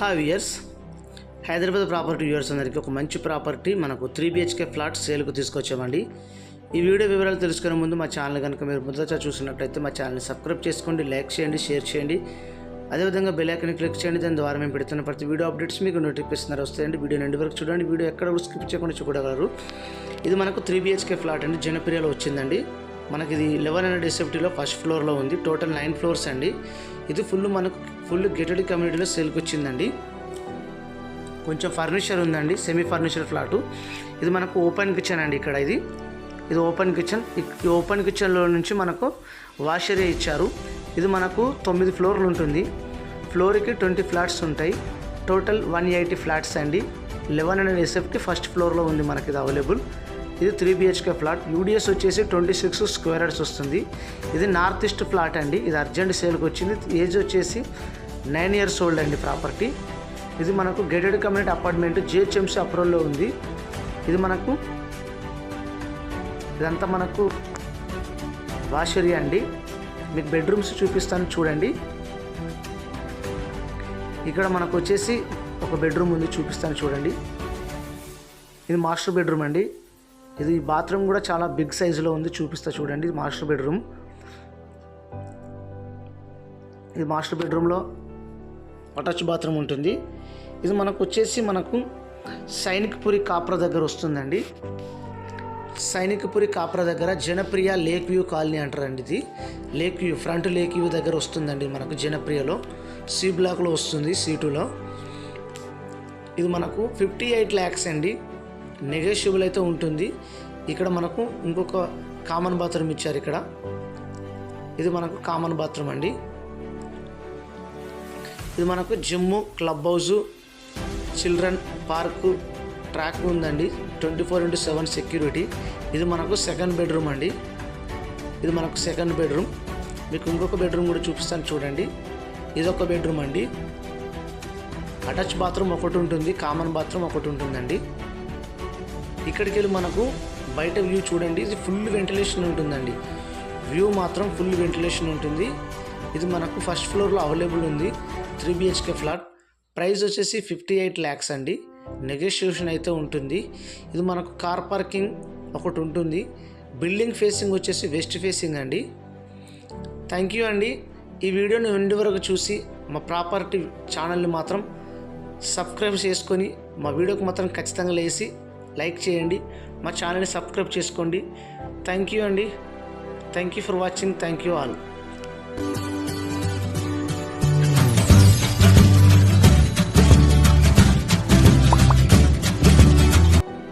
Hi viewers Hyderabad property viewers అందరికీ ఒక మంచి ప్రాపర్టీ మనకు త్రీ బిహెచ్కే ఫ్లాట్ సేల్కు తీసుకొచ్చామండి. ఈ వీడియో వివరాలు తెలుసుకునే ముందు మా ఛానల్ కనుక మీరు మొదట చూసినట్లయితే మా ఛానల్ని సబ్స్క్రైబ్ చేసుకోండి లైక్ చేయండి షేర్ చేయండి. అదేవిధంగా బెలైకన్ క్లిక్ చేయండి దాని ద్వారా మేము పెడుతున్న ప్రతి వీడియో అప్డేట్స్ మీకు నోటిఫికేషన్ వస్తాయండి. వీడియో ఎండు వరకు చూడండి వీడియో ఎక్కడ కూడా స్కిప్ చేయకుండా చూడగలరు. ఇది మనకు త్రీ బిహెచ్కే ఫ్లాట్ అండి జనప్రియలో వచ్చిందండి. మనకి ఇది లెవెన్ హండ్రెడ్ ఎస్ఎఫ్టీలో ఫస్ట్ ఫ్లోర్లో ఉంది టోటల్ నైన్ ఫ్లోర్స్ అండి. ఇది ఫుల్ మనకు ఫుల్ గెటెడ్ కమ్యూనిటీలో సేల్కి వచ్చిందండి. కొంచెం ఫర్నిచర్ ఉందండి సెమీ ఫర్నిచర్ ఫ్లాటు ఇది మనకు ఓపెన్ కిచెన్ అండి ఇక్కడ ఇది. ఇది ఓపెన్ కిచెన్ ఈ ఓపెన్ కిచెన్లో నుంచి మనకు వాష్ ఏరియా ఇచ్చారు. ఇది మనకు తొమ్మిది ఫ్లోర్లు ఉంటుంది. ఫ్లోర్కి ట్వంటీ ఫ్లాట్స్ ఉంటాయి. టోటల్ వన్ ఎయిటీ ఫ్లాట్స్ అండి. లెవెన్ హండ్రెడ్ ఎస్ఎఫ్కి ఫస్ట్ ఫ్లోర్లో ఉంది మనకి ఇది అవైలబుల్ ఇది త్రీ బిహెచ్కే ఫ్లాట్ యూడిఎస్ వచ్చేసి ట్వంటీ సిక్స్ స్క్వేర్ యార్డ్స్ వస్తుంది. ఇది నార్త్ ఈస్ట్ ఫ్లాట్ అండి. ఇది అర్జెంట్ సేల్కి వచ్చింది. ఏజ్ వచ్చేసి నైన్ ఇయర్స్ ఓల్డ్ అండి ప్రాపర్టీ ఇది మనకు గేటెడ్ కమ్యూనిటీ అపార్ట్మెంట్ జిహెచ్ఎంసీ అప్రూవల్లో ఉంది. ఇది మనకు ఇదంతా మనకు వాష్ ఏరియా అండి. మీకు బెడ్రూమ్స్ చూపిస్తాను చూడండి. ఇక్కడ మనకు వచ్చేసి ఒక బెడ్రూమ్ ఉంది చూపిస్తాను చూడండి. ఇది మాస్టర్ బెడ్రూమ్ అండి. ఇది బాత్రూమ్ కూడా చాలా బిగ్ సైజులో ఉంది చూపిస్తా చూడండి. ఇది మాస్టర్ బెడ్రూమ్. ఇది మాస్టర్ బెడ్రూమ్లో అటాచ్ బాత్రూమ్ ఉంటుంది. ఇది మనకు వచ్చేసి మనకు సైనిక్పురి కాప్రా దగ్గర వస్తుందండి. సైనికపురి కాప్రా దగ్గర జనప్రియ లేక్ వ్యూ కాలనీ అంటారండి ఇది. Lake view front lake view దగ్గర వస్తుందండి మనకు జనప్రియలో. సి బ్లాక్లో వస్తుంది సి టూలో. ఇది మనకు ఫిఫ్టీ ఎయిట్ ల్యాక్స్ అండి. నెగోషియబుల్ అయితే ఉంటుంది. ఇక్కడ మనకు ఇంకొక కామన్ బాత్రూమ్ ఇచ్చారు ఇక్కడ. ఇది మనకు కామన్ బాత్రూమ్ అండి. ఇది మనకు gym club house children park track ఉందండి. Twenty four into seven security ఇది మనకు సెకండ్ బెడ్రూమ్ అండి. ఇది మనకు సెకండ్ బెడ్రూమ్ మీకు ఇంకొక బెడ్రూమ్ కూడా చూపిస్తాను చూడండి. ఇది ఒక బెడ్రూమ్ అండి. అటాచ్ బాత్రూమ్ ఒకటి ఉంటుంది. కామన్ బాత్రూమ్ ఒకటి ఉంటుందండి. ఇక్కడికి వెళ్ళి మనకు బయట వ్యూ చూడండి. ఇది ఫుల్ వెంటిలేషన్ ఉంటుందండి. వ్యూ మాత్రం ఫుల్ వెంటిలేషన్ ఉంటుంది. ఇది మనకు ఫస్ట్ ఫ్లోర్లో అవైలబుల్ ఉంది. Three BHK flat. ప్రైస్ వచ్చేసి ఫిఫ్టీ ఎయిట్ ల్యాక్స్ అండి. నెగోషియేషన్ అయితే ఉంటుంది. ఇది మనకు కార్ పార్కింగ్ ఒకటి ఉంటుంది. బిల్డింగ్ ఫేసింగ్ వచ్చేసి వెస్ట్ ఫేసింగ్ అండి. థ్యాంక్ యూ అండి. ఈ వీడియోని ఎండు వరకు చూసి మా ప్రాపర్టీ ఛానల్ని మాత్రం సబ్స్క్రైబ్ చేసుకొని మా వీడియోకి మాత్రం ఖచ్చితంగా లేసి లైక్ చేయండి. మా ఛానల్ని సబ్స్క్రైబ్ చేసుకోండి. థ్యాంక్ యూ అండి. Thank you for watching thank you all